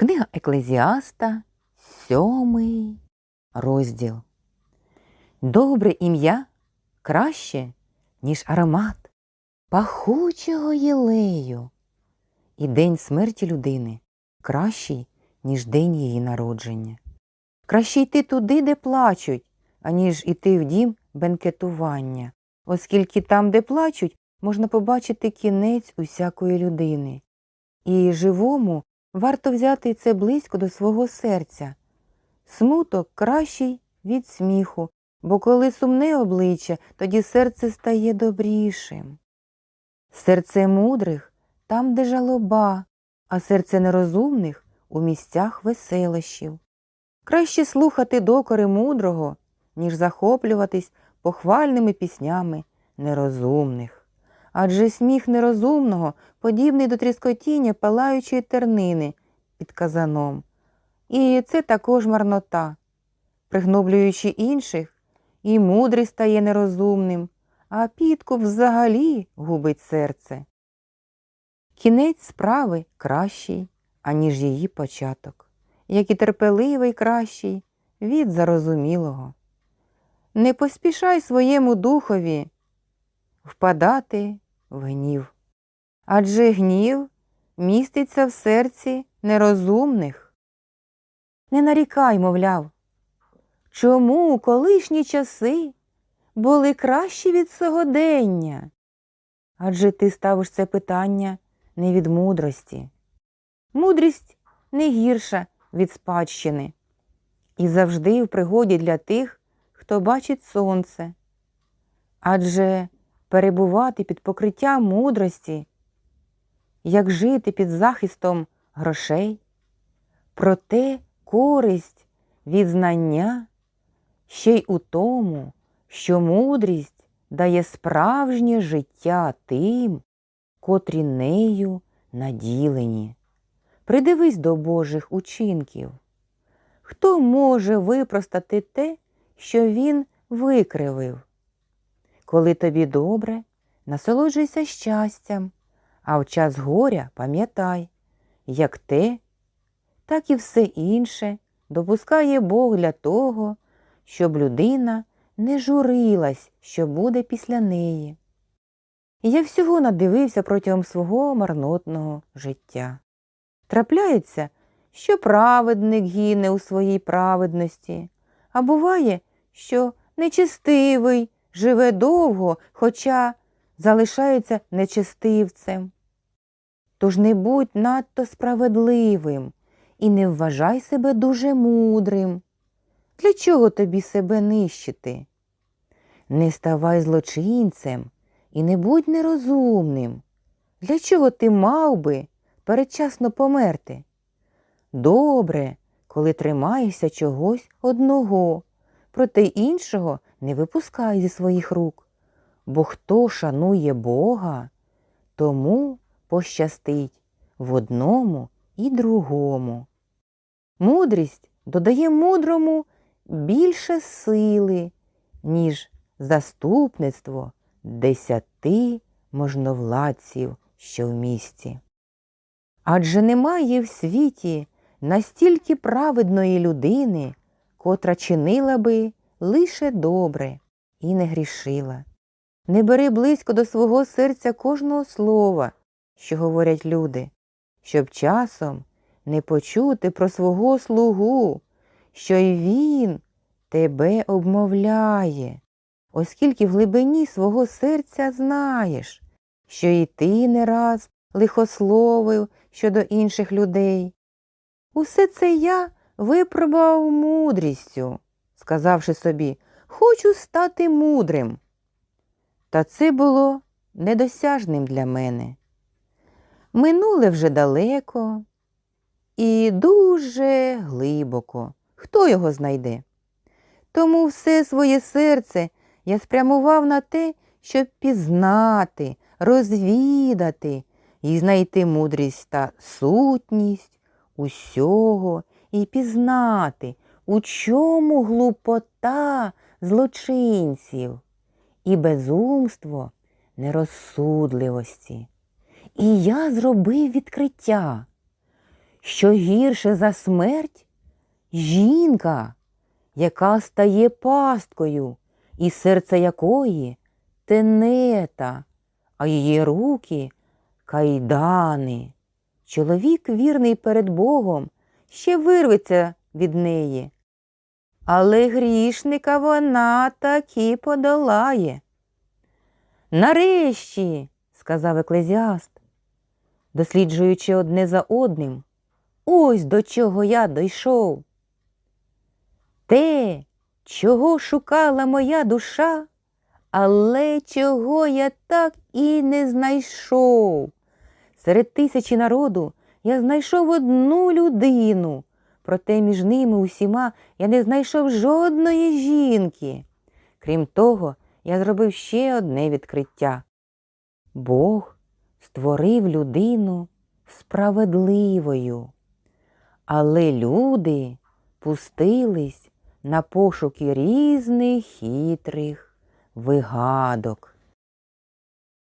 Книга Еклезіаста, сьомий розділ. Добре ім'я краще, ніж аромат пахучого єлею. І день смерті людини кращий, ніж день її народження. Краще йти туди, де плачуть, аніж іти в дім бенкетування, оскільки там, де плачуть, можна побачити кінець усякої людини. І живому варто взяти це близько до свого серця. Смуток кращий від сміху, бо коли сумне обличчя, тоді серце стає добрішим. Серце мудрих там, де жалоба, а серце нерозумних у місцях веселощів. Краще слухати докори мудрого, ніж захоплюватись похвальними піснями нерозумних. Адже сміх нерозумного подібний до тріскотіння палаючої тернини під казаном. І це також марнота. Пригноблюючи інших, і мудрий стає нерозумним, а підкуп взагалі губить серце. Кінець справи кращий, аніж її початок, як і терпеливий кращий від зарозумілого. Не поспішай своєму духові впадати гнів, адже гнів міститься в серці нерозумних. Не нарікай, мовляв, чому колишні часи були кращі від сьогодення? Адже ти ставиш це питання не від мудрості. Мудрість не гірша від спадщини і завжди в пригоді для тих, хто бачить сонце. Адже перебувати під покриттям мудрості, як жити під захистом грошей, проте користь від знання ще й у тому, що мудрість дає справжнє життя тим, котрі нею наділені. Придивись до Божих учинків. Хто може випростати те, що він викривив? Коли тобі добре, насолоджуйся щастям, а в час горя пам'ятай, як те, так і все інше допускає Бог для того, щоб людина не журилась, що буде після неї. Я всього надивився протягом свого марнотного життя. Трапляється, що праведник гине у своїй праведності, а буває, що нечестивий живе довго, хоча залишається нечестивцем. Тож не будь надто справедливим і не вважай себе дуже мудрим. Для чого тобі себе нищити? Не ставай злочинцем і не будь нерозумним. Для чого ти мав би передчасно померти? Добре, коли тримаєшся чогось одного, проте іншого не випускай зі своїх рук. Бо хто шанує Бога, тому пощастить в одному і другому. Мудрість додає мудрому більше сили, ніж заступництво десяти можновладців, що в місті. Адже немає в світі настільки праведної людини, котра чинила би лише добре і не грішила. Не бери близько до свого серця кожного слова, що говорять люди, щоб часом не почути про свого слугу, що й він тебе обмовляє, оскільки в глибині свого серця знаєш, що і ти не раз лихословив щодо інших людей. Усе це я випробував мудрістю, сказавши собі, хочу стати мудрим. Та це було недосяжним для мене. Минуле вже далеко і дуже глибоко. Хто його знайде? Тому все своє серце я спрямував на те, щоб пізнати, розвідати і знайти мудрість та сутність усього і пізнати, у чому глупота злочинців і безумство нерозсудливості. І я зробив відкриття, що гірше за смерть жінка, яка стає пасткою, і серце якої тенета, а її руки кайдани. Чоловік, вірний перед Богом, ще вирветься від неї. Але грішника вона таки подолає. Нарешті, сказав еклезіаст, досліджуючи одне за одним, ось до чого я дійшов. Те, чого шукала моя душа, але чого я так і не знайшов. Серед тисячі народу я знайшов одну людину, проте між ними усіма я не знайшов жодної жінки. Крім того, я зробив ще одне відкриття. Бог створив людину справедливою, але люди пустились на пошуки різних хитрих вигадок.